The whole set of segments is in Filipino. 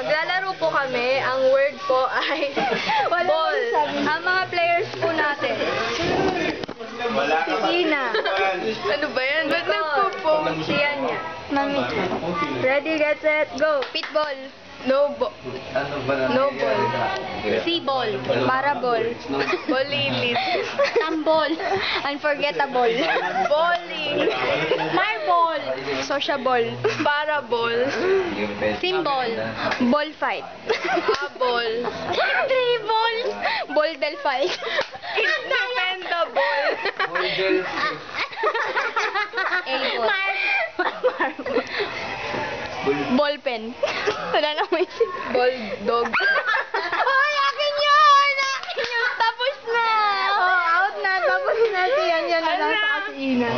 maglalaro po kami. Ang word po ay ball. Ang mga players po natin. Wala ka pa. Ina. Ano ba yan? Ba't nagpo-pong? Si Anya. Mami. Ready, get set, go. Pitball. No ball. Ano ba na No ball. C-ball. Maraball. Bolilis. Tambol. Unforgettable. Bowling. Marble. Sociable. Parabol. Symbol. Ball fight. Abol. Dribble. Ball del fight. Instrumentable. A-ball. Ball pen. Wala na may Ball dog. Ay, akin yun! Akin yun! Tapos na! Oh, out na. Tapos na si yan yan na lang sa si Ina.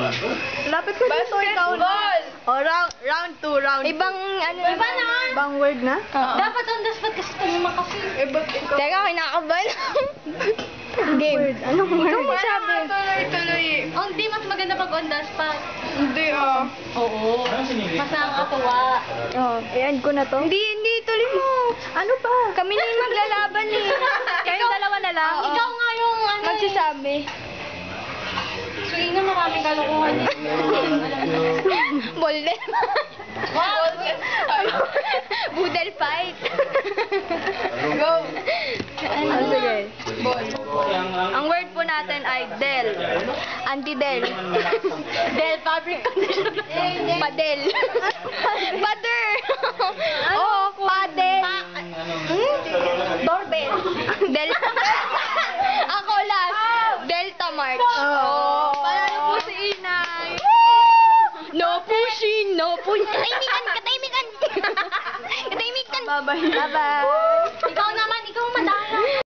Lapit ko dito, ikaw na. Oh, round, round two, round Ibang, ano Iba na. Ibang word na? Dapat on the spot kasi tumuma kasi. Teka, kinakabahan. Game. Anong word? Ikaw magsabi. Tuloy-tuloy. Oh, hindi mas maganda pag on the spot. Hindi, oh. Oo. Mas nakakatuwa. Oh, i-end ko na to. Hindi, hindi, tuloy mo. Ano pa? Kami na yung maglalaban eh. Kayong dalawa na lang. Ikaw nga yung ano Magsasabi. So, ina maraming kalokohan eh. Bolden. Wow! Budel fight. Go. Ano? sige. Ball. Ang word po ay del. Anti-del. del fabric conditioner. Padel. Pader. Oh, padel. Hmm? Doorbell. Del. Ako last. Delta Mart. Oh. Panalo po si Inay. No pushing, no pushing. Katahimikan, katahimikan. katahimikan. Bye-bye. Bye-bye. Ikaw na